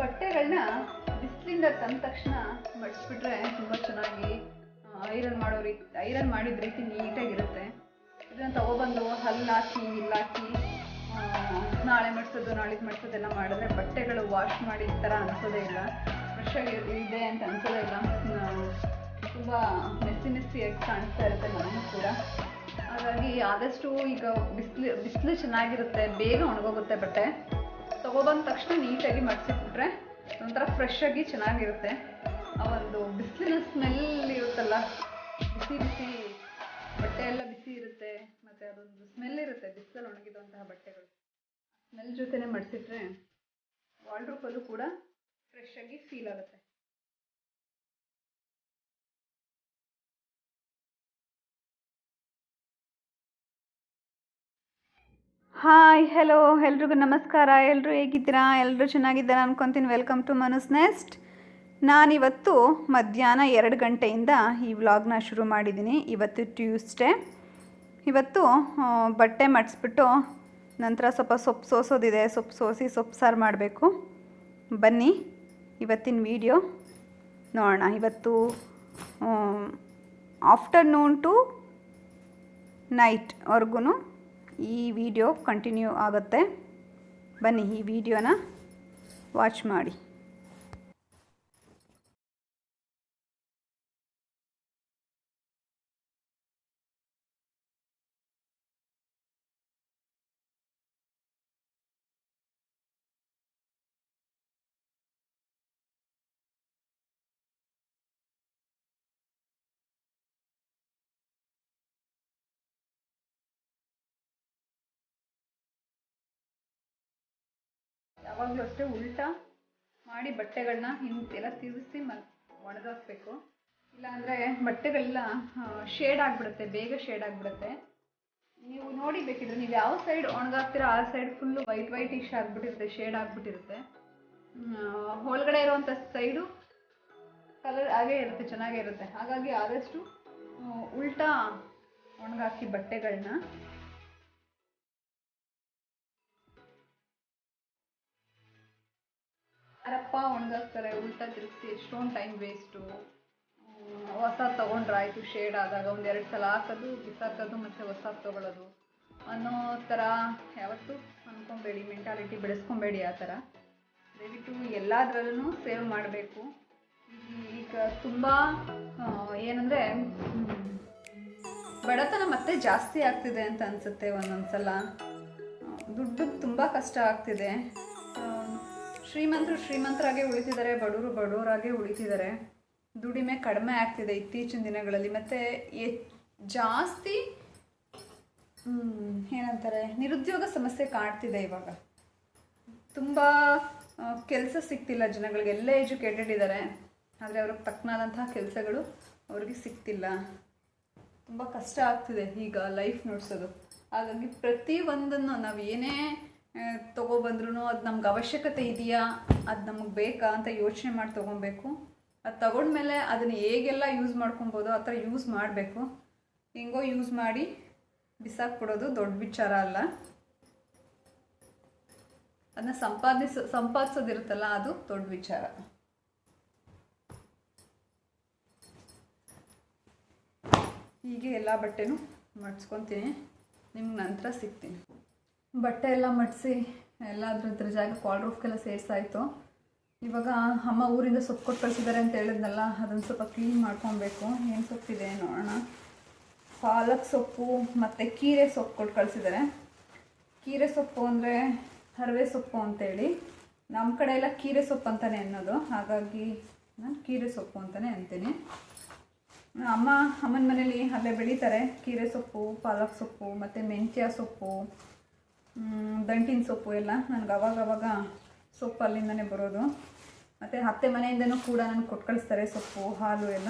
ಬಟ್ಟೆಗಳನ್ನ ಬಿಸಿಲಿಂದ ತಂದ ತಕ್ಷಣ ಮಡಿಸ್ಬಿಟ್ರೆ ತುಂಬ ಚೆನ್ನಾಗಿ ಐರನ್ ಮಾಡೋ ರೀತಿ ಐರನ್ ಮಾಡಿದ ರೀತಿ ನೀಟಾಗಿರುತ್ತೆ. ಇದನ್ನು ತಗೊಬಂದು ಹಲ್ಲಾಕಿ ಇಲ್ಲಾಕಿ ನಾಳೆ ಮಡಿಸೋದು ನಾಳಿದ್ದು ಮಡಿಸೋದೆಲ್ಲ ಮಾಡಿದ್ರೆ ಬಟ್ಟೆಗಳು ವಾಶ್ ಮಾಡಿದ ಥರ ಅನ್ಸೋದೇ ಇಲ್ಲ. ಆಗಿ ಇದೆ ಅಂತ ಅನ್ಸೋದೇ ಇಲ್ಲ ತುಂಬ ಮೆಸ್ಸಿ ಮೆಸ್ಸಿಯಾಗಿ ಕಾಣಿಸ್ತಾ ಇರುತ್ತೆ ನಮಗೂ ಕೂಡ ಹಾಗಾಗಿ ಆದಷ್ಟು ಈಗ ಬಿಸಿಲು ಬಿಸಿಲು ಚೆನ್ನಾಗಿರುತ್ತೆ, ಬೇಗ ಒಣಗೋಗುತ್ತೆ ಬಟ್ಟೆ. ತಗೊಬಂದ ತಕ್ಷಣ ನೀಟಾಗಿ ಮಡಿಸಿಬಿಟ್ರೆ ಒಂಥರ ಫ್ರೆಶ್ ಆಗಿ ಚೆನ್ನಾಗಿರುತ್ತೆ. ಆ ಒಂದು ಬಿಸಿಲಿನ ಸ್ಮೆಲ್ ಇರುತ್ತಲ್ಲ, ಬಿಸಿ ಬಿಸಿ ಬಟ್ಟೆ ಎಲ್ಲ ಬಿಸಿ ಇರುತ್ತೆ, ಮತ್ತು ಅದೊಂದು ಸ್ಮೆಲ್ ಇರುತ್ತೆ, ಬಿಸಿಲಲ್ಲಿ ಒಣಗಿದಂತಹ ಬಟ್ಟೆಗಳು. ಸ್ಮೆಲ್ ಜೊತೆನೇ ಮಡಿಸಿಟ್ರೆ ವಾಲ್ಡ್ರೂಪಲ್ಲೂ ಕೂಡ ಫ್ರೆಶ್ ಆಗಿ ಫೀಲ್ ಆಗುತ್ತೆ. ಹಾಯ್ ಹೆಲೋ ಎಲ್ರಿಗೂ ನಮಸ್ಕಾರ. ಎಲ್ಲರೂ ಹೇಗಿದ್ದೀರಾ? ಎಲ್ಲರೂ ಚೆನ್ನಾಗಿದ್ದಾರೆ ಅನ್ಕೊತೀನಿ. ವೆಲ್ಕಮ್ ಟು ಮನುಸ್ ನೆಸ್ಟ್ ನಾನಿವತ್ತು ಮಧ್ಯಾಹ್ನ ಎರಡು ಗಂಟೆಯಿಂದ ಈ ವ್ಲಾಗ್ನ ಶುರು ಮಾಡಿದ್ದೀನಿ. ಇವತ್ತು ಟ್ಯೂಸ್ಡೇ ಇವತ್ತು ಬಟ್ಟೆ ಮಡಿಸ್ಬಿಟ್ಟು ನಂತರ ಸ್ವಲ್ಪ ಸೊಪ್ಪು ಸೋಸೋದಿದೆ. ಸೊಪ್ಪು ಸೋಸಿ ಸೊಪ್ಪು ಸಾರು ಮಾಡಬೇಕು. ಬನ್ನಿ. ಇವತ್ತಿನ ವಿಡಿಯೋ ನೋಡೋಣ. ಇವತ್ತು ಆಫ್ಟರ್ನೂನ್ ಟು ನೈಟ್ವರೆಗೂ ಈ ವಿಡಿಯೋ ಕಂಟಿನ್ಯೂ ಆಗುತ್ತೆ. ಬನ್ನಿ ಈ ವಿಡಿಯೋನ ವಾಚ್ ಮಾಡಿ. ಯಾವಾಗಲೂ ಅಷ್ಟೇ ಉಲ್ಟಾ ಮಾಡಿ ಬಟ್ಟೆಗಳನ್ನ ಹಿಂದೆ ಎಲ್ಲ ತಿರುಗಿಸಿ ಮ ಒಣಗಾಕ್ಬೇಕು ಇಲ್ಲಾಂದರೆ ಬಟ್ಟೆಗಳೆಲ್ಲ ಶೇಡ್ ಆಗಿಬಿಡುತ್ತೆ, ಬೇಗ ಶೇಡ್ ಆಗಿಬಿಡುತ್ತೆ. ನೀವು ನೋಡಿ ಬೇಕಿದ್ರೆ, ನೀವು ಯಾವ ಸೈಡ್ ಒಣಗಾಕ್ತೀರೋ ಆ side full white white ish ಆಗಿಬಿಟ್ಟಿರುತ್ತೆ. Shade ಆಗಿಬಿಟ್ಟಿರುತ್ತೆ ಒಳಗಡೆ ಇರುವಂಥ ಸೈಡು ಕಲರ್ ಹಾಗೇ ಇರುತ್ತೆ, ಚೆನ್ನಾಗೇ ಇರುತ್ತೆ. ಹಾಗಾಗಿ ಆದಷ್ಟು ಉಲ್ಟಾ ಒಣಗಾಕಿ ಬಟ್ಟೆಗಳನ್ನ ಅರಪ್ಪ ಒಣಗಾಕ್ತಾರೆ ಉಲ್ಟಾ ತಿರುಗಿಸಿ, ಎಷ್ಟೊಂದು ಟೈಮ್ ವೇಸ್ಟು ಹೊಸ ತೊಗೊಂಡ್ರೆ, ಆಯಿತು ಶೇಡ್ ಆದಾಗ ಒಂದು ಎರಡು ಸಲ ಹಾಕೋದು, ಬಿಸಾಕೋದು ಮತ್ತು ಹೊಸ ತೊಗೊಳ್ಳೋದು ಅನ್ನೋ ಥರ ಯಾವತ್ತೂ ಅಂದ್ಕೊಬೇಡಿ ಮೆಂಟಾಲಿಟಿ ಬೆಳೆಸ್ಕೊಬೇಡಿ ಆ ಥರ ದಯವಿಟ್ಟು ಎಲ್ಲದರಲ್ಲೂ ಸೇವ್ ಮಾಡಬೇಕು. ಈಗ ತುಂಬ ಏನಂದರೆ ಬಡತನ ಮತ್ತೆ ಜಾಸ್ತಿ ಆಗ್ತಿದೆ ಅಂತ ಅನಿಸುತ್ತೆ ಒಂದೊಂದು ಸಲ ದುಡ್ಡು ತುಂಬ ಕಷ್ಟ ಆಗ್ತಿದೆ. ಶ್ರೀಮಂತರು ಶ್ರೀಮಂತರಾಗೆ ಉಳಿತಿದ್ದಾರೆ, ಬಡವರು ಬಡವರಾಗೆ ಉಳಿತಿದ್ದಾರೆ. ದುಡಿಮೆ ಕಡಿಮೆ ಆಗ್ತಿದೆ ಇತ್ತೀಚಿನ ದಿನಗಳಲ್ಲಿ. ಮತ್ತು ಎ, ಜಾಸ್ತಿ ಏನಂತಾರೆ, ನಿರುದ್ಯೋಗ ಸಮಸ್ಯೆ ಕಾಡ್ತಿದೆ ಇವಾಗ. ತುಂಬ ಕೆಲಸ ಸಿಗ್ತಿಲ್ಲ ಜನಗಳಿಗೆ. ಎಲ್ಲ ಎಜುಕೇಟೆಡ್ ಇದ್ದಾರೆ, ಆದರೆ ಅವ್ರಿಗೆ ತಕ್ಕನಾದಂತಹ ಕೆಲಸಗಳು ಅವ್ರಿಗೆ ಸಿಗ್ತಿಲ್ಲ. ತುಂಬ ಕಷ್ಟ ಆಗ್ತಿದೆ ಈಗ ಲೈಫ್ ನೋಡ್ಸೋದು. ಹಾಗಾಗಿ ಪ್ರತಿ ಒಂದನ್ನು ನಾವು ಏನೇ ತೊಗೊಬಂದ್ರೂ ಅದು ನಮ್ಗೆ ಅವಶ್ಯಕತೆ ಇದೆಯಾ? ಅದು ನಮಗೆ ಬೇಕಾ ಅಂತ ಯೋಚನೆ ಮಾಡಿ ತೊಗೊಬೇಕು. ಅದು ತಗೊಂಡ್ಮೇಲೆ ಅದನ್ನು ಹೇಗೆಲ್ಲ ಯೂಸ್ ಮಾಡ್ಕೊಬೋದು, ಆ ಥರ ಯೂಸ್ ಮಾಡಬೇಕು. ಹೆಂಗೋ ಯೂಸ್ ಮಾಡಿ ಬಿಸಾಕ್ಬಿಡೋದು ದೊಡ್ಡ ವಿಚಾರ ಅಲ್ಲ. ಅದನ್ನ ಸಂಪಾದಿಸ, ಸಂಪಾದಿಸೋದಿರುತ್ತಲ್ಲ, ಅದು ದೊಡ್ಡ ವಿಚಾರ. ಹೀಗೆ ಎಲ್ಲ ಬಟ್ಟೆನೂ ಮಡ್ಸ್ಕೊತೀನಿ. ನಿಮ್ಗೆ ನಂತರ ಸಿಗ್ತೀನಿ. ಬಟ್ಟೆ ಎಲ್ಲ ಮಡಿಸಿ ಎಲ್ಲ ಇದ್ರ ಜಾಗಕ್ಕೆ ಜಾಗ ಕಾಲ್ ರೂಫ್ಗೆಲ್ಲ ಸೇರಿಸಾಯ್ತು. ಇವಾಗ ಅಮ್ಮ ಊರಿಂದ ಸೊಪ್ಪು ಕೊಟ್ಟು ಕಳಿಸಿದ್ದಾರೆ ಅಂತ ಹೇಳಿದ್ನಲ್ಲ, ಅದನ್ನು ಸ್ವಲ್ಪ ಕ್ಲೀನ್ ಮಾಡ್ಕೊಬೇಕು. ಏನು ಸೊಪ್ಪಿದೆ ನೋಡೋಣ. ಪಾಲಕ್ ಸೊಪ್ಪು ಮತ್ತು ಕೀರೆ ಸೊಪ್ಪು ಕೊಟ್ಟು ಕಳಿಸಿದ್ದಾರೆ. ಕೀರೆ ಸೊಪ್ಪು ಅಂದರೆ ಹರವೆ ಸೊಪ್ಪು ಅಂತೇಳಿ. ನಮ್ಮ ಕಡೆ ಎಲ್ಲ ಕೀರೆ ಸೊಪ್ಪು ಅಂತಲೇ ಅನ್ನೋದು. ಹಾಗಾಗಿ ನಾನು ಕೀರೆ ಸೊಪ್ಪು ಅಂತಲೇ ಅಂತೀನಿ. ಅಮ್ಮ ಅಮ್ಮನ ಮನೇಲಿ ಅಲ್ಲೇ ಬೆಳೀತಾರೆ. ಕೀರೆ ಸೊಪ್ಪು, ಪಾಲಕ್ ಸೊಪ್ಪು, ಮತ್ತು ಮೆಂತ್ಯ ಸೊಪ್ಪು. ದಂಟಿನ ಸೊಪ್ಪು ಎಲ್ಲ. ನನಗೆ ಅವಾಗ ಅವಾಗ ಸೊಪ್ಪು ಅಲ್ಲಿಂದನೇ ಬರೋದು. ಮತ್ತು ಹತ್ತೆ ಮನೆಯಿಂದನೂ ಕೂಡ ನನಗೆ ಕೊಟ್ಟು ಕಳಿಸ್ತಾರೆ ಸೊಪ್ಪು, ಹಾಲು ಎಲ್ಲ.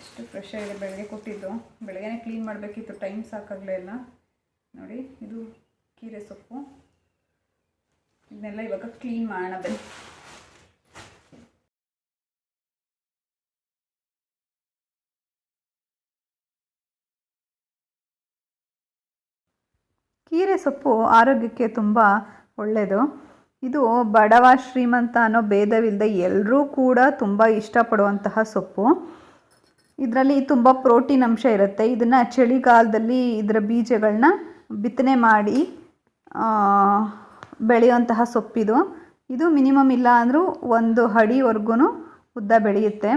ಇಷ್ಟು ಫ್ರೆಶ್ ಆಗಿದೆ ಬೆಳಗ್ಗೆ ಕೊಟ್ಟಿದ್ದು. ಬೆಳಗ್ಗೆನೇ ಕ್ಲೀನ್ ಮಾಡಬೇಕಿತ್ತು ಟೈಮ್ ಸಾಕಾಗಲೇ ಇಲ್ಲ. ನೋಡಿ, ಇದು ಕೀರೆ ಸೊಪ್ಪು. ಇದನ್ನೆಲ್ಲ ಇವಾಗ ಕ್ಲೀನ್ ಮಾಡೋಣ ಬನ್ನಿ. ಕೀರೆ ಸೊಪ್ಪು ಆರೋಗ್ಯಕ್ಕೆ ತುಂಬ ಒಳ್ಳೆಯದು ಇದು ಬಡವ ಶ್ರೀಮಂತ ಅನ್ನೋ ಭೇದವಿಲ್ಲದೆ ಎಲ್ಲರೂ ಕೂಡ ತುಂಬ ಇಷ್ಟಪಡುವಂತಹ ಸೊಪ್ಪು. ಇದರಲ್ಲಿ ತುಂಬ ಪ್ರೋಟೀನ್ ಅಂಶ ಇರುತ್ತೆ. ಇದನ್ನು ಚಳಿಗಾಲದಲ್ಲಿ ಇದರ ಬೀಜಗಳನ್ನ ಬಿತ್ತನೆ ಮಾಡಿ ಬೆಳೆಯುವಂತಹ ಸೊಪ್ಪಿದು. ಇದು ಮಿನಿಮಮ್ ಇಲ್ಲ ಅಂದರೂ ಒಂದು ಅಡಿವರೆಗೂ ಉದ್ದ ಬೆಳೆಯುತ್ತೆ.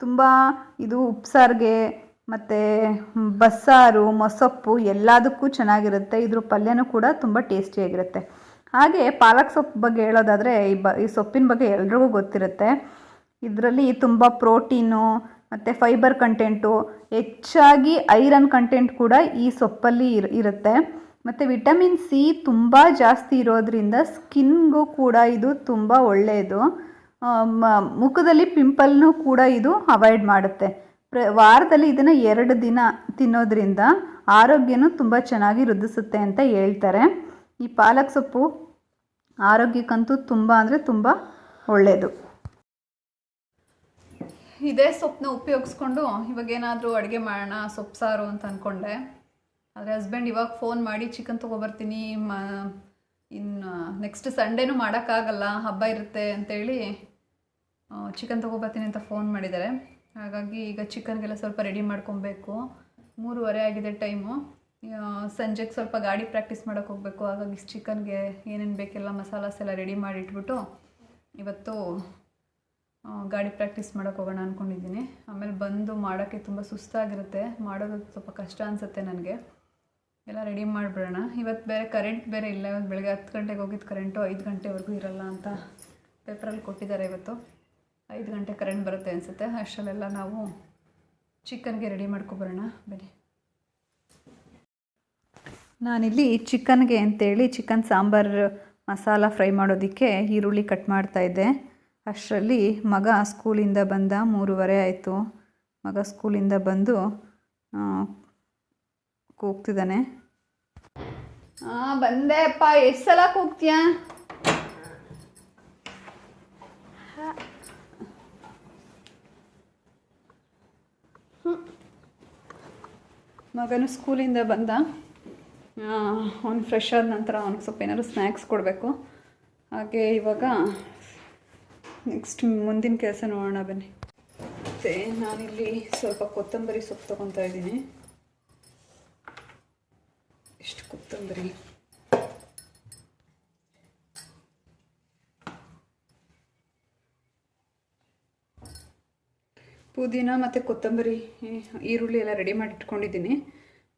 ತುಂಬ ಇದು ಉಪ್ಸಾರಿಗೆ ಮತ್ತು ಬಸ್ಸಾರು, ಮೊಸಪ್ಪು ಎಲ್ಲದಕ್ಕೂ ಚೆನ್ನಾಗಿರುತ್ತೆ. ಇದ್ರ ಪಲ್ಯನೂ ಕೂಡ ತುಂಬ ಟೇಸ್ಟಿಯಾಗಿರುತ್ತೆ. ಹಾಗೆ ಪಾಲಕ್ ಸೊಪ್ಪು ಬಗ್ಗೆ ಹೇಳೋದಾದರೆ ಈ ಬ, ಈ ಸೊಪ್ಪಿನ ಬಗ್ಗೆ ಎಲ್ರಿಗೂ ಗೊತ್ತಿರುತ್ತೆ. ಇದರಲ್ಲಿ ತುಂಬ ಪ್ರೋಟೀನು ಮತ್ತು ಫೈಬರ್ ಕಂಟೆಂಟು, ಹೆಚ್ಚಾಗಿ ಐರನ್ ಕಂಟೆಂಟ್ ಕೂಡ ಈ ಸೊಪ್ಪಲ್ಲಿ ಇರ್, ಇರುತ್ತೆ. ಮತ್ತು ವಿಟಮಿನ್ ಸಿ ತುಂಬ ಜಾಸ್ತಿ ಇರೋದ್ರಿಂದ ಸ್ಕಿನ್ಗೂ ಕೂಡ ಇದು ತುಂಬ ಒಳ್ಳೆಯದು. ಮುಖದಲ್ಲಿ ಪಿಂಪಲ್ನೂ ಕೂಡ ಇದು ಅವಾಯ್ಡ್ ಮಾಡುತ್ತೆ. ಪ್ರ, ವಾರದಲ್ಲಿ ಇದನ್ನು ಎರಡು ದಿನ ತಿನ್ನೋದ್ರಿಂದ ಆರೋಗ್ಯನೂ ತುಂಬ ಚೆನ್ನಾಗಿ ವೃದ್ಧಿಸುತ್ತೆ ಅಂತ ಹೇಳ್ತಾರೆ. ಈ ಪಾಲಕ್ ಸೊಪ್ಪು ಆರೋಗ್ಯಕ್ಕಂತೂ ತುಂಬ ಅಂದರೆ ತುಂಬ ಒಳ್ಳೆಯದು ಇದೇ ಸೊಪ್ಪನ್ನ ಉಪಯೋಗಿಸ್ಕೊಂಡು ಇವಾಗ ಏನಾದರೂ ಅಡುಗೆ ಮಾಡೋಣ, ಸೊಪ್ಪು ಸಾರು ಅಂತ ಅಂದ್ಕೊಂಡೆ ಆದರೆ ಹಸ್ಬೆಂಡ್ ಇವಾಗ ಫೋನ್ ಮಾಡಿ, ಚಿಕನ್ ತೊಗೊಬರ್ತೀನಿ, ಮ ಇನ್ನು ನೆಕ್ಸ್ಟ್ ಸಂಡೇನೂ ಮಾಡೋಕ್ಕಾಗಲ್ಲ, ಹಬ್ಬ ಇರುತ್ತೆ ಅಂತೇಳಿ ಚಿಕನ್ ತೊಗೊಬರ್ತೀನಿ ಅಂತ ಫೋನ್ ಮಾಡಿದ್ದಾರೆ. ಹಾಗಾಗಿ ಈಗ ಚಿಕನ್ಗೆಲ್ಲ ಸ್ವಲ್ಪ ರೆಡಿ ಮಾಡ್ಕೊಬೇಕು. ಮೂರುವರೆ ಆಗಿದೆ ಟೈಮು ಸಂಜೆಗೆ ಸ್ವಲ್ಪ ಗಾಡಿ ಪ್ರಾಕ್ಟೀಸ್ ಮಾಡೋಕೆ ಹೋಗಬೇಕು. ಹಾಗಾಗಿ ಚಿಕನ್ಗೆ ಏನೇನು ಬೇಕೆಲ್ಲ ಮಸಾಲಾಸ್ ಎಲ್ಲ ರೆಡಿ ಮಾಡಿ ಇಟ್ಬಿಟ್ಟು ಇವತ್ತು ಗಾಡಿ ಪ್ರಾಕ್ಟೀಸ್ ಮಾಡೋಕೆ ಹೋಗೋಣ ಅಂದ್ಕೊಂಡಿದ್ದೀನಿ ಆಮೇಲೆ ಬಂದು ಮಾಡೋಕ್ಕೆ ತುಂಬ ಸುಸ್ತಾಗಿರುತ್ತೆ. ಮಾಡೋದು ಸ್ವಲ್ಪ ಕಷ್ಟ ಅನಿಸುತ್ತೆ ನನಗೆ. ಎಲ್ಲ ರೆಡಿ ಮಾಡಿಬಿಡೋಣ. ಇವತ್ತು ಬೇರೆ ಕರೆಂಟ್ ಬೇರೆ ಇಲ್ಲ. ಇವತ್ತು ಬೆಳಗ್ಗೆ ಹತ್ತು ಗಂಟೆಗೆ ಹೋಗಿದ್ದು ಕರೆಂಟು ಐದು ಗಂಟೆವರೆಗೂ ಇರಲ್ಲ ಅಂತ ಪೇಪರಲ್ಲಿ ಕೊಟ್ಟಿದ್ದಾರೆ ಇವತ್ತು. ಐದು ಗಂಟೆ ಕರೆಂಟ್ ಬರುತ್ತೆ ಅನಿಸುತ್ತೆ. ಅಷ್ಟರಲ್ಲೆಲ್ಲ ನಾವು ಚಿಕನ್ಗೆ ರೆಡಿ ಮಾಡ್ಕೊಬರೋಣ ಬನ್ನಿ. ನಾನಿಲ್ಲಿ ಚಿಕನ್ಗೆ ಅಂತೇಳಿ ಚಿಕನ್ ಸಾಂಬಾರ್ ಮಸಾಲ ಫ್ರೈ ಮಾಡೋದಕ್ಕೆ ಈರುಳ್ಳಿ ಕಟ್ ಮಾಡ್ತಾ ಇದ್ದೆ. ಅಷ್ಟರಲ್ಲಿ ಮಗ ಸ್ಕೂಲಿಂದ ಬಂದ, ಮೂರುವರೆ ಆಯಿತು. ಮಗ ಸ್ಕೂಲಿಂದ ಬಂದು ಕೂಗ್ತಿದ್ದಾನೆ. ಹಾಂ ಬಂದೆ ಅಪ್ಪ. ಎಷ್ಟು ಸಲ ಕೂಗ್ತೀಯಾ? ಮಗನು ಸ್ಕೂಲಿಂದ ಬಂದ. ಅವ್ನು ಫ್ರೆಶ್ ಆದ ನಂತರ ಅವ್ನಿಗೆ ಸ್ವಲ್ಪ ಏನಾದ್ರು ಸ್ನ್ಯಾಕ್ಸ್ ಕೊಡಬೇಕು. ಹಾಗೆ ಇವಾಗ ನೆಕ್ಸ್ಟ್ ಮುಂದಿನ ಕೆಲಸ ನೋಡೋಣ ಬನ್ನಿ. ಮತ್ತು ನಾನಿಲ್ಲಿ ಸ್ವಲ್ಪ ಕೊತ್ತಂಬರಿ ಸೊಪ್ಪು ತಗೊತಾ ಇದ್ದೀನಿ. ಇಷ್ಟು ಕೊತ್ತಂಬರಿ? ಪುದೀನ ಮತ್ತು ಕೊತ್ತಂಬರಿ ಈರುಳ್ಳಿ ಎಲ್ಲ ರೆಡಿ ಮಾಡಿ ಇಟ್ಕೊಂಡಿದ್ದೀನಿ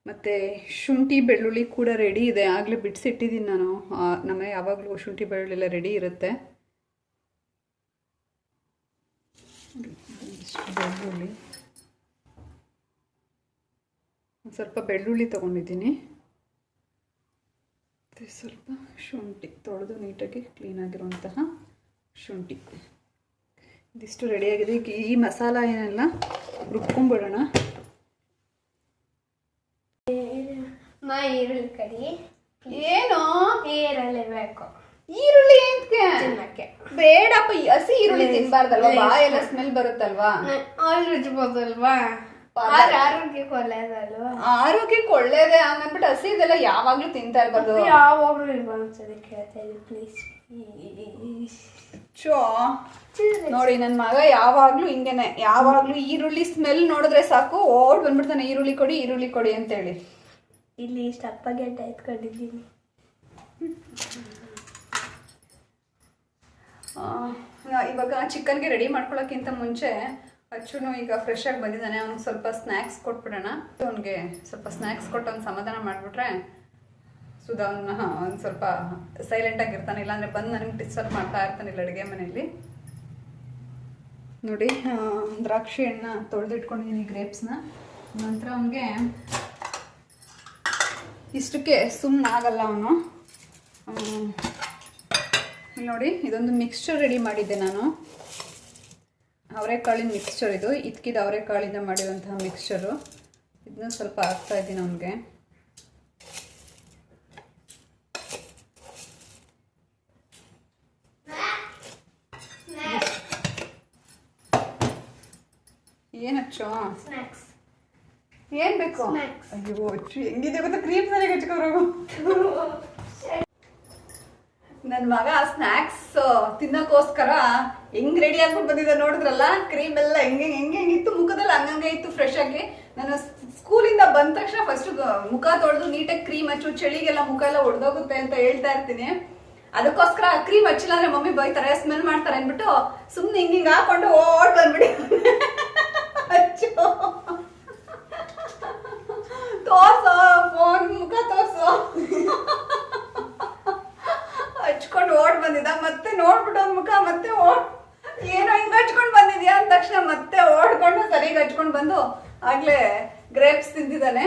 ಮತ್ತು ಶುಂಠಿ ಬೆಳ್ಳುಳ್ಳಿ ಕೂಡ ರೆಡಿ ಇದೆ. ಆಗಲೇ ಬಿಡಿಸಿಟ್ಟಿದ್ದೀನಿ ನಾನು. ನಮಗೆ ಯಾವಾಗಲೂ ಶುಂಠಿ ಬೆಳ್ಳುಳ್ಳಿ ಎಲ್ಲ ರೆಡಿ ಇರುತ್ತೆ. ಬೆಳ್ಳುಳ್ಳಿ. ಸ್ವಲ್ಪ ಬೆಳ್ಳುಳ್ಳಿ ತೊಗೊಂಡಿದ್ದೀನಿ. ಮತ್ತು ಸ್ವಲ್ಪ ಶುಂಠಿ, ತೊಳೆದು ನೀಟಾಗಿ ಕ್ಲೀನಾಗಿರುವಂತಹ ಶುಂಠಿ. ಇದಿಷ್ಟು ರೆಡಿಯಾಗಿದೆ ಈಗ ಈ ಮಸಾಲ ಏನೆಲ್ಲ ರುಬ್ಕೊಂಡ್ಬಿಡೋಣ ಈರುಳ್ಳಿ ಕಡಿ. ಏನು? ಈರುಳ್ಳಿ ಬೇಕು. ಈರುಳ್ಳಿ ಏನ್ಕೆ? ತಿನ್ನಕ್ಕೆ. ಬೇಡಪ್ಪ ಈ ಹಸಿ ಈರುಳ್ಳಿ ತಿನ್ಬಾರ್ದಲ್ವಾ? ಬಾಯೆಲ್ಲ ಸ್ಮೆಲ್ ಬರುತ್ತಲ್ವಾ? ಆಲ್ ರುಚಿಬೋದಲ್ವಾ ಆರೋಗ್ಯಕ್ಕೆ ಒಳ್ಳೇದಲ್ವಾ? ಆರೋಗ್ಯಕ್ಕೆ ಒಳ್ಳೇದೇ ಹಂಗನ್ಬಿಟ್ಟು ಹಸಿ ಇದೆಲ್ಲ ಯಾವಾಗ್ಲೂ ತಿಂತಾ ಇರ್ಬಾರ್ದು. ಯಾವಾಗ್ಲೂ ಇರ್ಬಂದ್ಸರಿ ಕೇಳ್ತಾ ಪ್ಲೀಸ್ ಪ್ಲೀಸ್ ಚೋ. ನೋಡಿ ನನ್ನ ಮಗ ಯಾವಾಗ್ಲೂ ಹಿಂಗೇನೆ. ಯಾವಾಗ್ಲೂ ಈರುಳ್ಳಿ ಸ್ಮೆಲ್ ನೋಡಿದ್ರೆ ಸಾಕು. ಓಡ್ ಬಂದ್ಬಿಡ್ತಾನೆ. ಈರುಳ್ಳಿ ಕೊಡಿ ಈರುಳ್ಳಿ ಕೊಡಿ ಅಂತೇಳಿ. ಇಲ್ಲಿ ಇಷ್ಟು ಅಪ್ಪಗೆ ಗೆಡ್ಡೆ ಎತ್ಕೊಂಡಿದ್ದೀನಿ ಇವಾಗ ಚಿಕನ್ಗೆ ರೆಡಿ ಮಾಡ್ಕೊಳ್ಳೋಕ್ಕಿಂತ ಮುಂಚೆ ಅಚ್ಚುನು ಈಗ ಫ್ರೆಶ್ ಆಗಿ ಬಂದಿದ್ದಾನೆ. ಅವ್ನಿಗೆ ಸ್ವಲ್ಪ ಸ್ನ್ಯಾಕ್ಸ್ ಕೊಟ್ಬಿಡೋಣ. ಅವ್ನಿಗೆ ಸ್ವಲ್ಪ ಸ್ನ್ಯಾಕ್ಸ್ ಕೊಟ್ಟು ಅವ್ನು ಸಮಾಧಾನ ಮಾಡಿಬಿಟ್ರೆ ಸುಧಾ ಒಂದು ಸ್ವಲ್ಪ ಸ್ವಲ್ಪ ಸೈಲೆಂಟಾಗಿ ಇರ್ತಾನೆ, ಇಲ್ಲಾಂದರೆ ಬಂದು ನನಗೆ ಡಿಸ್ಟರ್ಬ್ ಮಾಡ್ತಾ ಇರ್ತಾನೆ ಇಲ್ಲ ಅಡುಗೆ ಮನೆಯಲ್ಲಿ. ನೋಡಿ ದ್ರಾಕ್ಷಿ ಹಣ್ಣ ತೊಳೆದಿಟ್ಕೊಂಡಿದ್ದೀನಿ ಗ್ರೇಪ್ಸ್ನ ನಂತರ ಅವನಿಗೆ ಇಷ್ಟಕ್ಕೆ ಸುಮ್ಮನೆ ಆಗಲ್ಲ ಅವನು. ನೋಡಿ, ಇದೊಂದು ಮಿಕ್ಸ್ಚರ್ ರೆಡಿ ಮಾಡಿದ್ದೆ ನಾನು. ಅವರೆಕಾಳಿನ ಮಿಕ್ಸ್ಚರ್ ಇದು. ಇದ್ಕಿದ ಅವರೆಕಾಳಿಂದ ಮಾಡಿರುವಂತಹ ಮಿಕ್ಸ್ಚರು ಇದನ್ನ ಸ್ವಲ್ಪ ಹಾಕ್ತಾ ಇದ್ದೀನಿ ಅವನಿಗೆ. ಸ್ನ್ಯಾಕ್ಸ್ ಏನ್ ಬೇಕು. ಅಯ್ಯೋ ಛೀ, ಹೆಂಗಿದೆ ಗೊತ್ತಾ? ಕ್ರೀಮ್ ಸರಿ ಹಚ್ಕೋರು ನನ್ನ ಮಗ ಸ್ನಾಕ್ಸ್ ತಿನ್ನೋಕ್ಕೋಸ್ಕರ ಹೆಂಗ್ ರೆಡಿ ಆಗ್ಬಿಟ್ಟು ಬಂದಿದ್ದ ನೋಡಿದ್ರಲ್ಲ? ಕ್ರೀಮ್ ಎಲ್ಲ ಹೆಂಗೆ ಹೆಂಗೆ ಹೆಂಗಿತ್ತು ಮುಖದಲ್ಲಿ ಹಂಗಂಗೆ ಇತ್ತು ಫ್ರೆಶ್ ಆಗಿ. ನಾನು ಸ್ಕೂಲಿಂದ ಬಂದ ತಕ್ಷಣ ಫಸ್ಟ್ ಮುಖ ತೊಳೆದು ನೀಟಾಗಿ ಕ್ರೀಮ್ ಹಚ್ಚು ಚಳಿಗೆಲ್ಲ ಮುಖ ಎಲ್ಲ ಒಡೆದೋಗುತ್ತೆ ಅಂತ ಹೇಳ್ತಾ ಇರ್ತೀನಿ. ಅದಕ್ಕೋಸ್ಕರ ಕ್ರೀಮ್ ಹಚ್ಚಿಲ್ಲ ಅಂದ್ರೆ ಮಮ್ಮಿ ಬೈತಾರೆ ಸ್ಮೆಲ್ ಮಾಡ್ತಾರೆ ಅಂದ್ಬಿಟ್ಟು ಸುಮ್ಮನೆ ಹಿಂಗಿಂಗ್ ಹಿಂಗೆ ಹಾಕೊಂಡು ಓಡ್ ಬಂದ್ಬಿಡಿ. ಹಚ್ಚು ತೋರ್ಸೋ ಫೋನ್ ಮುಖ ತೋರ್ಸೋ. ಹಚ್ಕೊಂಡು ಓಡ್ ಬಂದಿದ್ದ, ಮತ್ತೆ ನೋಡ್ಬಿಟ್ಟು ಮುಖ, ಮತ್ತೆ ಓಡ್. ಏನೋ ಹಿಂಗ್ ಹಚ್ಕೊಂಡು ಬಂದಿದ್ಯಾ ಅಂದ ತಕ್ಷಣ ಮತ್ತೆ ಓಡ್ಕೊಂಡು ಸರಿ ಹಚ್ಕೊಂಡು ಬಂದು ಆಗ್ಲೇ ಗ್ರೇಪ್ಸ್ ತಿಂದಿದ್ದಾನೆ.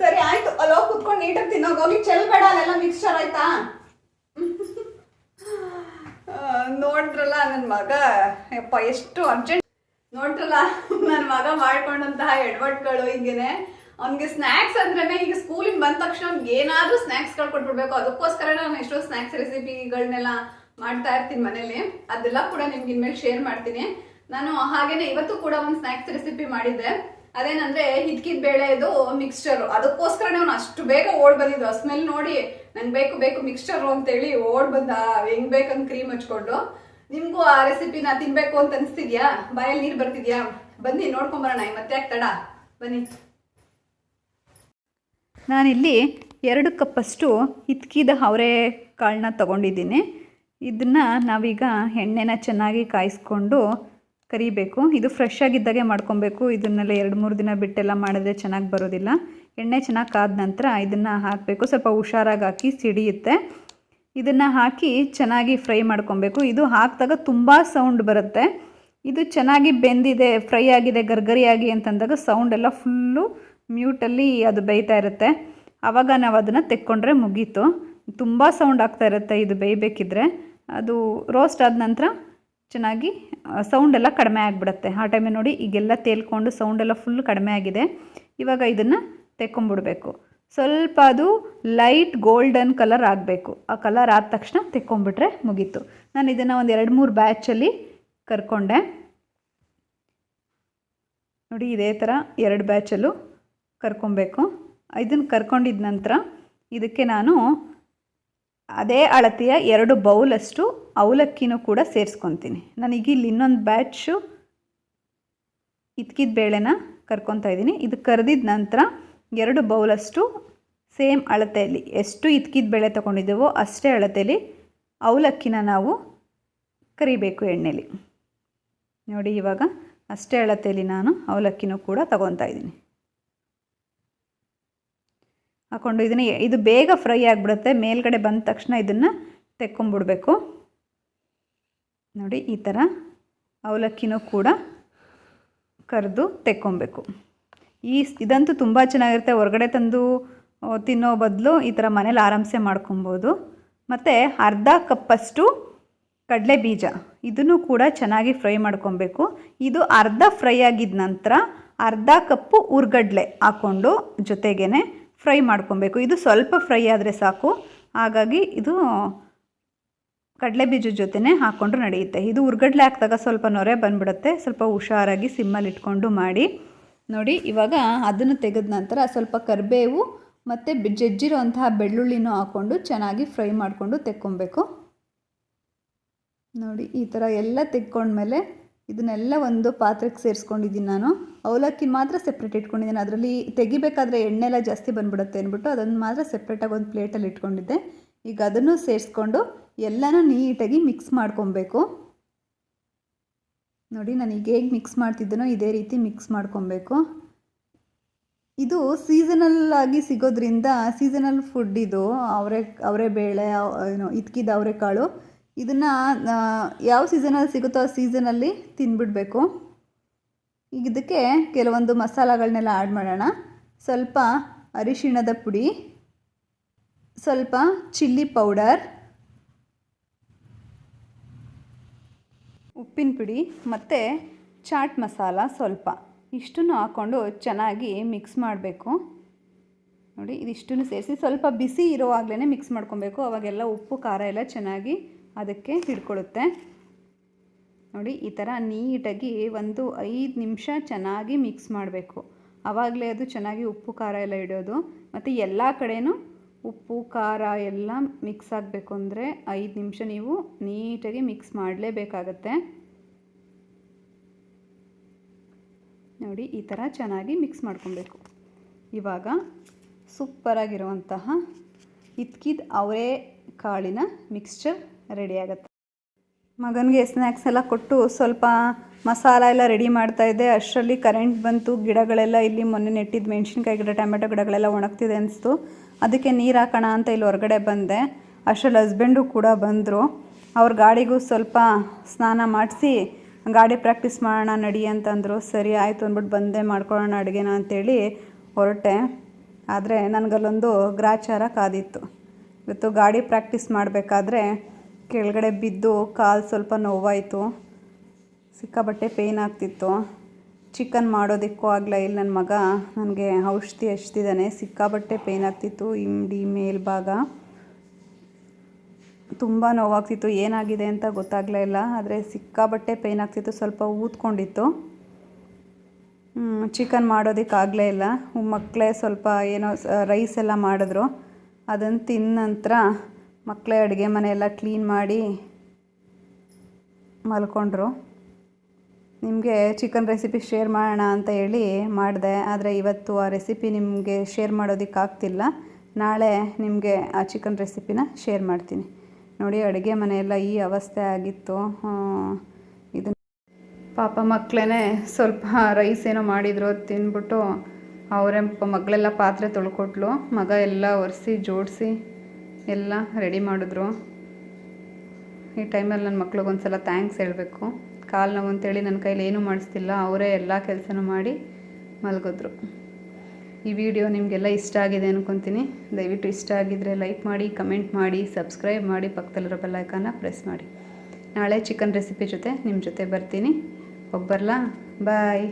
ಸರಿ, ಆಯ್ತು. ಅಲ್ಲಿ ಹೋಗಿ ಕುತ್ಕೊಂಡು ನೀಟಾಗಿ ತಿನ್ನೋಗಿ ಹೋಗಿ. ಚೆಲ್ಬೇಡ ಅಲ್ಲೆಲ್ಲ ಮಿಕ್ಸ್ಚರ್ ಆಯ್ತಾ? ನೋಡಿದ್ರಲ್ಲ ನನ್ನ ಮಗ. ಯಪ್ಪ, ಎಷ್ಟು ಅರ್ಜೆಂಟ್ ನೋಡ್ರಲ್ಲ ನನ್ನ ಮಗ ಮಾಡ್ಕೊಂಡಂತಹ ಎಡ್ವರ್ಡ್ಗಳು ಹಿಂಗೇನೆ. ಅವ್ನಿಗೆ ಸ್ನ್ಯಾಕ್ಸ್ ಅಂದ್ರೆ ಈಗ ಸ್ಕೂಲಿಂದ ಬಂದ ತಕ್ಷಣ ಏನಾದ್ರೂ ಸ್ನ್ಯಾಕ್ಸ್ಗಳು ಕೊಟ್ಬಿಡ್ಬೇಕು. ಅದಕ್ಕೋಸ್ಕರ ನಾನು ಎಷ್ಟೋ ಸ್ನ್ಯಾಕ್ಸ್ ರೆಸಿಪಿಗಳನ್ನೆಲ್ಲ ಮಾಡ್ತಾ ಇರ್ತೀನಿ ಮನೇಲಿ. ಅದೆಲ್ಲ ಕೂಡ ನಿಮ್ಗೆ ಇನ್ಮೇಲೆ ಶೇರ್ ಮಾಡ್ತೀನಿ. ನಾನು ಹಾಗೇನೆ ಇವತ್ತು ಕೂಡ ಒಂದು ಸ್ನ್ಯಾಕ್ಸ್ ರೆಸಿಪಿ ಮಾಡಿದ್ದೆ. ಅದೇನಂದ್ರೆ ಹಿದ್ಕಿದ ಬೇಳೆದು ಮಿಕ್ಸ್ಚರ್ ಅದಕ್ಕೋಸ್ಕರನೇ ಅವ್ನು ಅಷ್ಟು ಬೇಗ ಓಡ್ ಬಂದಿದ್ದು. ಸ್ಮೆಲ್ ನೋಡಿ ನಂಗೆ ಬೇಕು ಬೇಕು ಮಿಕ್ಸ್ಚರ್ ಅಂತೇಳಿ ಓಡ್ ಬಂದ ಹೆಂಗ್ ಬೇಕಂಗ್ ಕ್ರೀಮ್ ಹಚ್ಕೊಂಡು. ನಿಮ್ಗೂ ಆ ರೆಸಿಪಿನ ತಿನ್ಬೇಕು ಅಂತ ಅನಿಸ್ತಿದ್ಯಾ? ಬಾಯಲ್ಲಿ ನೀರು ಬರ್ತಿದ್ಯಾ? ಬನ್ನಿ ನೋಡ್ಕೊಂಬರೋಣ ಮತ್ತೆ ಯಾಕೆ ತಡ? ಬನ್ನಿ. ನಾನಿಲ್ಲಿ ಎರಡು ಕಪ್ಪಷ್ಟು ಹಿತ್ಕಿದ ಅವರೆ ಕಾಳನ್ನ ತಗೊಂಡಿದ್ದೀನಿ. ಇದನ್ನು ನಾವೀಗ ಎಣ್ಣೆನ ಚೆನ್ನಾಗಿ ಕಾಯಿಸ್ಕೊಂಡು ಕರಿಬೇಕು. ಇದು ಫ್ರೆಶ್ ಆಗಿದ್ದಾಗೆ ಮಾಡ್ಕೊಬೇಕು. ಇದನ್ನೆಲ್ಲ ಎರಡು ಮೂರು ದಿನ ಬಿಟ್ಟೆಲ್ಲ ಮಾಡಿದ್ರೆ ಚೆನ್ನಾಗಿ ಬರೋದಿಲ್ಲ. ಎಣ್ಣೆ ಚೆನ್ನಾಗಿ ಕಾದ ನಂತರ ಇದನ್ನು ಹಾಕಬೇಕು. ಸ್ವಲ್ಪ ಹುಷಾರಾಗಿ ಹಾಕಿ ಸಿಡಿಯುತ್ತೆ. ಇದನ್ನು ಹಾಕಿ ಚೆನ್ನಾಗಿ ಫ್ರೈ ಮಾಡ್ಕೊಬೇಕು. ಇದು ಹಾಕಿದಾಗ ತುಂಬ ಸೌಂಡ್ ಬರುತ್ತೆ. ಇದು ಚೆನ್ನಾಗಿ ಬೆಂದಿದೆ, ಫ್ರೈ ಆಗಿದೆ, ಗರ್ಗರಿಯಾಗಿ ಅಂತಂದಾಗ ಸೌಂಡ್ ಎಲ್ಲ ಫುಲ್ಲು ಮ್ಯೂಟಲ್ಲಿ ಅದು ಬೇಯ್ತಾ ಇರುತ್ತೆ. ಆವಾಗ ನಾವು ಅದನ್ನು ತೆಕ್ಕೊಂಡ್ರೆ ಮುಗೀತು. ತುಂಬ ಸೌಂಡ್ ಆಗ್ತಾ ಇರುತ್ತೆ ಇದು ಬೇಯಬೇಕಿದ್ರೆ. ಅದು ರೋಸ್ಟ್ ಆದ ನಂತರ ಚೆನ್ನಾಗಿ ಸೌಂಡ್ ಎಲ್ಲ ಕಡಿಮೆ ಆಗಿಬಿಡುತ್ತೆ. ಆ ಟೈಮಲ್ಲಿ ನೋಡಿ ಈಗೆಲ್ಲ ತೇಲ್ಕೊಂಡು ಸೌಂಡ್ ಎಲ್ಲ ಫುಲ್ ಕಡಿಮೆ ಆಗಿದೆ. ಇವಾಗ ಇದನ್ನು ತೆಕ್ಕೊಂಬಿಡ್ಬೇಕು. ಸ್ವಲ್ಪ ಅದು ಲೈಟ್ ಗೋಲ್ಡನ್ ಕಲರ್ ಆಗಬೇಕು. ಆ ಕಲರ್ ಆದ ತಕ್ಷಣ ತೆಕ್ಕೊಂಬಿಟ್ರೆ ಮುಗೀತು. ನಾನು ಇದನ್ನು ಒಂದು ಎರಡು ಮೂರು ಬ್ಯಾಚಲ್ಲಿ ಕರ್ಕೊಂಡೆ. ನೋಡಿ ಇದೇ ಥರ ಎರಡು ಬ್ಯಾಚಲ್ಲೂ ಕರ್ಕೊಬೇಕು. ಇದನ್ನು ಕರ್ಕೊಂಡಿದ ನಂತರ ಇದಕ್ಕೆ ನಾನು ಅದೇ ಅಳತೆಯ ಎರಡು ಬೌಲಷ್ಟು ಅವಲಕ್ಕಿನೂ ಕೂಡ ಸೇರಿಸ್ಕೊತೀನಿ. ಇಲ್ಲಿ ಇನ್ನೊಂದು ಬ್ಯಾಚು ಇದ್ಕಿದ ಬೇಳೆನ ಕರ್ಕೊತಾ ಇದ್ದೀನಿ. ಇದು ಕರೆದಿದ ನಂತರ ಎರಡು ಬೌಲಷ್ಟು ಸೇಮ್ ಅಳತೆಯಲ್ಲಿ ಎಷ್ಟು ಇದ್ಕಿದ ಬೇಳೆ ತೊಗೊಂಡಿದ್ದೇವೋ ಅಷ್ಟೇ ಅಳತೆಯಲ್ಲಿ ಅವಲಕ್ಕಿನ ನಾವು ಕರಿಬೇಕು ಎಣ್ಣೆಲಿ. ನೋಡಿ ಇವಾಗ ಅಷ್ಟೇ ಅಳತೆಯಲ್ಲಿ ನಾನು ಅವಲಕ್ಕಿನೂ ಕೂಡ ತಗೊತಾ ಇದ್ದೀನಿ. ಹಾಕ್ಕೊಂಡು ಇದನ್ನು ಇದು ಬೇಗ ಫ್ರೈ ಆಗಿಬಿಡುತ್ತೆ. ಮೇಲ್ಗಡೆ ಬಂದ ತಕ್ಷಣ ಇದನ್ನು ತೆಕ್ಕೊಂಬಿಡ್ಬೇಕು. ನೋಡಿ, ಈ ಥರ ಅವಲಕ್ಕಿನೂ ಕೂಡ ಕರೆದು ತೆಕ್ಕೊಬೇಕು. ಈ ಇದಂತೂ ತುಂಬ ಚೆನ್ನಾಗಿರುತ್ತೆ. ಹೊರಗಡೆ ತಂದು ತಿನ್ನೋ ಬದಲು ಈ ಥರ ಮನೇಲಿ ಆರಾಮ್ಸೆ ಮಾಡ್ಕೊಬೋದು. ಮತ್ತು ಅರ್ಧ ಕಪ್ಪಷ್ಟು ಕಡಲೆ ಬೀಜ ಇದನ್ನು ಕೂಡ ಚೆನ್ನಾಗಿ ಫ್ರೈ ಮಾಡ್ಕೊಬೇಕು. ಇದು ಅರ್ಧ ಫ್ರೈ ಆಗಿದ ನಂತರ ಅರ್ಧ ಕಪ್ಪು ಉರ್ಗಡ್ಲೆ ಹಾಕ್ಕೊಂಡು ಜೊತೆಗೇ ಫ್ರೈ ಮಾಡ್ಕೊಬೇಕು. ಇದು ಸ್ವಲ್ಪ ಫ್ರೈ ಆದರೆ ಸಾಕು. ಹಾಗಾಗಿ ಇದು ಕಡಲೆ ಬೀಜದ ಜೊತೆನೇ ಹಾಕ್ಕೊಂಡು ನಡೆಯುತ್ತೆ. ಇದು ಉರ್ಗಡ್ಲೆ ಹಾಕಿದಾಗ ಸ್ವಲ್ಪ ನೊರೆ ಬಂದ್ಬಿಡುತ್ತೆ. ಸ್ವಲ್ಪ ಹುಷಾರಾಗಿ ಸಿಮ್ಮಲ್ಲಿ ಇಟ್ಕೊಂಡು ಮಾಡಿ. ನೋಡಿ, ಇವಾಗ ಅದನ್ನು ತೆಗೆದ ನಂತರ ಸ್ವಲ್ಪ ಕರಿಬೇವು ಮತ್ತು ಜಜ್ಜಿರೋಂತಹ ಬೆಳ್ಳುಳ್ಳಿನೂ ಹಾಕ್ಕೊಂಡು ಚೆನ್ನಾಗಿ ಫ್ರೈ ಮಾಡಿಕೊಂಡು ತೆಕ್ಕೊಬೇಕು. ನೋಡಿ, ಈ ಥರ ಎಲ್ಲ ತೆಕ್ಕೊಂಡ್ಮೇಲೆ ಇದನ್ನೆಲ್ಲ ಒಂದು ಪಾತ್ರೆಗೆ ಸೇರಿಸ್ಕೊಂಡಿದ್ದೀನಿ ನಾನು. ಅವಲಕ್ಕಿ ಮಾತ್ರ ಸೆಪ್ರೇಟ್ ಇಟ್ಕೊಂಡಿದ್ದೀನಿ. ಅದರಲ್ಲಿ ತೆಗಿಬೇಕಾದ್ರೆ ಎಣ್ಣೆ ಎಲ್ಲ ಜಾಸ್ತಿ ಬಂದ್ಬಿಡುತ್ತೆ ಅಂದ್ಬಿಟ್ಟು ಅದನ್ನು ಮಾತ್ರ ಸೆಪ್ರೇಟಾಗಿ ಒಂದು ಪ್ಲೇಟಲ್ಲಿ ಇಟ್ಕೊಂಡಿದ್ದೆ. ಈಗ ಅದನ್ನು ಸೇರಿಸ್ಕೊಂಡು ಎಲ್ಲನೂ ನೀಟಾಗಿ ಮಿಕ್ಸ್ ಮಾಡ್ಕೊಬೇಕು. ನೋಡಿ, ನಾನು ಈಗ ಹೇಗೆ ಮಿಕ್ಸ್ ಮಾಡ್ತಿದ್ದನೋ ಇದೇ ರೀತಿ ಮಿಕ್ಸ್ ಮಾಡ್ಕೊಬೇಕು. ಇದು ಸೀಸನಲ್ ಆಗಿ ಸಿಗೋದ್ರಿಂದ ಸೀಸನಲ್ ಫುಡ್ ಇದು, ಅವರೆ ಅವರೆ ಬೇಳೆ ಏನು, ಇದ್ಕಿದ ಅವರೆಕಾಳು, ಇದನ್ನು ಯಾವ ಸೀಸನಲ್ಲಿ ಸಿಗುತ್ತೋ ಆ ಸೀಸನಲ್ಲಿ ತಿನ್ಬಿಡ್ಬೇಕು. ಈಗ ಇದಕ್ಕೆ ಕೆಲವೊಂದು ಮಸಾಲಗಳನ್ನೆಲ್ಲ ಆ್ಯಡ್ ಮಾಡೋಣ. ಸ್ವಲ್ಪ ಅರಿಶಿಣದ ಪುಡಿ ಸ್ವಲ್ಪ ಚಿಲ್ಲಿ ಪೌಡರ್, ಉಪ್ಪಿನ ಪುಡಿ ಮತ್ತು ಚಾಟ್ ಮಸಾಲ ಸ್ವಲ್ಪ. ಇಷ್ಟನ್ನು ಹಾಕ್ಕೊಂಡು ಚೆನ್ನಾಗಿ ಮಿಕ್ಸ್ ಮಾಡಬೇಕು. ನೋಡಿ, ಇದಿಷ್ಟನ್ನು ಸೇರಿಸಿ ಸ್ವಲ್ಪ ಬಿಸಿ ಇರೋವಾಗಲೇ ಮಿಕ್ಸ್ ಮಾಡ್ಕೊಬೇಕು. ಅವಾಗೆಲ್ಲ ಉಪ್ಪು, ಖಾರ ಎಲ್ಲ ಚೆನ್ನಾಗಿ ಅದಕ್ಕೆ ಹಿಡ್ಕೊಳ್ಳುತ್ತೆ. ನೋಡಿ, ಈ ಥರ ನೀಟಾಗಿ ಒಂದು ಐದು ನಿಮಿಷ ಚೆನ್ನಾಗಿ ಮಿಕ್ಸ್ ಮಾಡಬೇಕು. ಆವಾಗಲೇ ಅದು ಚೆನ್ನಾಗಿ ಉಪ್ಪು, ಖಾರ ಎಲ್ಲ ಹಿಡಿಯೋದು. ಮತ್ತು ಎಲ್ಲ ಕಡೆನೂ ಉಪ್ಪು, ಖಾರ ಎಲ್ಲ ಮಿಕ್ಸ್ ಆಗಬೇಕು ಅಂದರೆ ಐದು ನಿಮಿಷ ನೀವು ನೀಟಾಗಿ ಮಿಕ್ಸ್ ಮಾಡಲೇಬೇಕಾಗತ್ತೆ. ನೋಡಿ, ಈ ಥರ ಚೆನ್ನಾಗಿ ಮಿಕ್ಸ್ ಮಾಡ್ಕೊಬೇಕು. ಇವಾಗ ಸೂಪರಾಗಿರುವಂತಹ ಇದ್ಕಿದ ಅವರೇ ಕಾಳಿನ ಮಿಕ್ಸ್ಚರ್ ರೆಡಿ ಆಗುತ್ತೆ. ಮಗನಿಗೆ ಸ್ನ್ಯಾಕ್ಸ್ ಎಲ್ಲ ಕೊಟ್ಟು ಸ್ವಲ್ಪ ಮಸಾಲ ಎಲ್ಲ ರೆಡಿ ಮಾಡ್ತಾ ಇದ್ದೆ ಅಷ್ಟರಲ್ಲಿ ಕರೆಂಟ್ ಬಂತು, ಗಿಡಗಳೆಲ್ಲ ಇಲ್ಲಿ ಮೊನ್ನೆ ನೆಟ್ಟಿದ್ದು ಮೆಣಸಿನ್ಕಾಯಿ ಗಿಡ ಟೊಮೆಟೊ ಗಿಡಗಳೆಲ್ಲ ಒಣಗ್ತಿದೆ ಅನಿಸ್ತು. ಅದಕ್ಕೆ ನೀರು ಹಾಕೋಣ ಅಂತ ಇಲ್ಲಿ ಹೊರಗಡೆ ಬಂದೆ. ಅಷ್ಟರಲ್ಲಿ ಹಸ್ಬೆಂಡು ಕೂಡ ಬಂದರು. ಅವ್ರ ಗಾಡಿಗೂ ಸ್ವಲ್ಪ ಸ್ನಾನ ಮಾಡಿಸಿ, ಗಾಡಿ ಪ್ರಾಕ್ಟೀಸ್ ಮಾಡೋಣ ನಡಿ ಅಂತಂದರು. ಸರಿ ಆಯಿತು ಅಂದ್ಬಿಟ್ಟು ಬಂದೆ, ಮಾಡ್ಕೊಳ್ಳೋಣ ಅಡುಗೆನ ಅಂತೇಳಿ ಹೊರಟೆ. ಆದರೆ ನನಗಲ್ಲೊಂದು ಗ್ರಾಚಾರ ಕಾದಿತ್ತು. ಇವತ್ತು ಗಾಡಿ ಪ್ರಾಕ್ಟೀಸ್ ಮಾಡಬೇಕಾದ್ರೆ ಕೆಳಗಡೆ ಬಿದ್ದು ಕಾಲು ಸ್ವಲ್ಪ ನೋವಾಯಿತು. ಸಿಕ್ಕಾಬಟ್ಟೆ ಪೇಯ್ನ್ ಆಗ್ತಿತ್ತು. ಚಿಕನ್ ಮಾಡೋದಕ್ಕೂ ಆಗಲ ಇಲ್ಲ. ನನ್ನ ಮಗ ನನಗೆ ಔಷಧಿ ಹಚ್ತಿದ್ದಾನೆ ಸಿಕ್ಕಾಬಟ್ಟೆ ಪೇನ್ ಆಗ್ತಿತ್ತು ಇಂಡಿ ಮೇಲ್ಭಾಗ. ತುಂಬ ನೋವಾಗ್ತಿತ್ತು, ಏನಾಗಿದೆ ಅಂತ ಗೊತ್ತಾಗಲೇ ಇಲ್ಲ, ಆದರೆ ಸಿಕ್ಕಾಬಟ್ಟೆ ಪೇಯ್ನ್ ಆಗ್ತಿತ್ತು, ಸ್ವಲ್ಪ ಊದ್ಕೊಂಡಿತ್ತು. ಚಿಕನ್ ಮಾಡೋದಕ್ಕಾಗಲೇ ಇಲ್ಲ. ಮಕ್ಕಳೇ ಸ್ವಲ್ಪ ಏನೋ ರೈಸ್ ಎಲ್ಲ ಮಾಡಿದ್ರು. ಅದನ್ನು ತಿಂದ ನಂತರ ಮಕ್ಕಳೇ ಅಡುಗೆ ಮನೆಯೆಲ್ಲ ಕ್ಲೀನ್ ಮಾಡಿ ಮಲ್ಕೊಂಡ್ರು. ನಿಮಗೆ ಚಿಕನ್ ರೆಸಿಪಿ ಶೇರ್ ಮಾಡೋಣ ಅಂತ ಹೇಳಿ ಮಾಡಿದೆ. ಆದರೆ ಇವತ್ತು ಆ ರೆಸಿಪಿ ನಿಮಗೆ ಶೇರ್ ಮಾಡೋದಕ್ಕಾಗ್ತಿಲ್ಲ. ನಾಳೆ ನಿಮಗೆ ಆ ಚಿಕನ್ ರೆಸಿಪಿನ ಶೇರ್ ಮಾಡ್ತೀನಿ. ನೋಡಿ, ಅಡುಗೆ ಮನೆಯೆಲ್ಲ ಈ ಅವಸ್ಥೆ ಆಗಿತ್ತು. ಇದು ಪಾಪ ಮಕ್ಕಳೇ ಸ್ವಲ್ಪ ರೈಸ್ ಏನೋ ಮಾಡಿದ್ರು ತಿಂದ್ಬಿಟ್ಟು ಅವರೇ ಮಗಳೆಲ್ಲ ಪಾತ್ರೆ ತೊಳ್ಕೊಟ್ಲು. ಮಗ ಎಲ್ಲ ಒರೆಸಿ, ಜೋಡಿಸಿ ಎಲ್ಲ ರೆಡಿ ಮಾಡಿದ್ರು. ಈ ಟೈಮಲ್ಲಿ ನನ್ನ ಮಕ್ಳಿಗೆ ಒಂದು ಸಲ ಥ್ಯಾಂಕ್ಸ್ ಹೇಳಬೇಕು. ಕಾಲು ನೋವು ಅಂತೇಳಿ ನನ್ನ ಕೈಲಿ ಏನೂ ಮಾಡಿಸ್ತಿಲ್ಲ, ಅವರೇ ಎಲ್ಲ ಕೆಲಸನೂ ಮಾಡಿ ಮಲಗಿದ್ರು. ಈ ವಿಡಿಯೋ ನಿಮಗೆಲ್ಲ ಇಷ್ಟ ಆಗಿದೆ ಅನ್ಕೊತೀನಿ. ದಯವಿಟ್ಟು ಇಷ್ಟ ಆಗಿದ್ದರೆ ಲೈಕ್ ಮಾಡಿ, ಕಮೆಂಟ್ ಮಾಡಿ, ಸಬ್ಸ್ಕ್ರೈಬ್ ಮಾಡಿ, ಪಕ್ಕದಲ್ಲಿರೋ ಬೆಲ್ಲೈಕನ್ನ ಪ್ರೆಸ್ ಮಾಡಿ. ನಾಳೆ ಚಿಕನ್ ರೆಸಿಪಿ ಜೊತೆ ನಿಮ್ಮ ಜೊತೆ ಬರ್ತೀನಿ. ಒಬ್ಬರ್ಲಾ? ಬಾಯ್.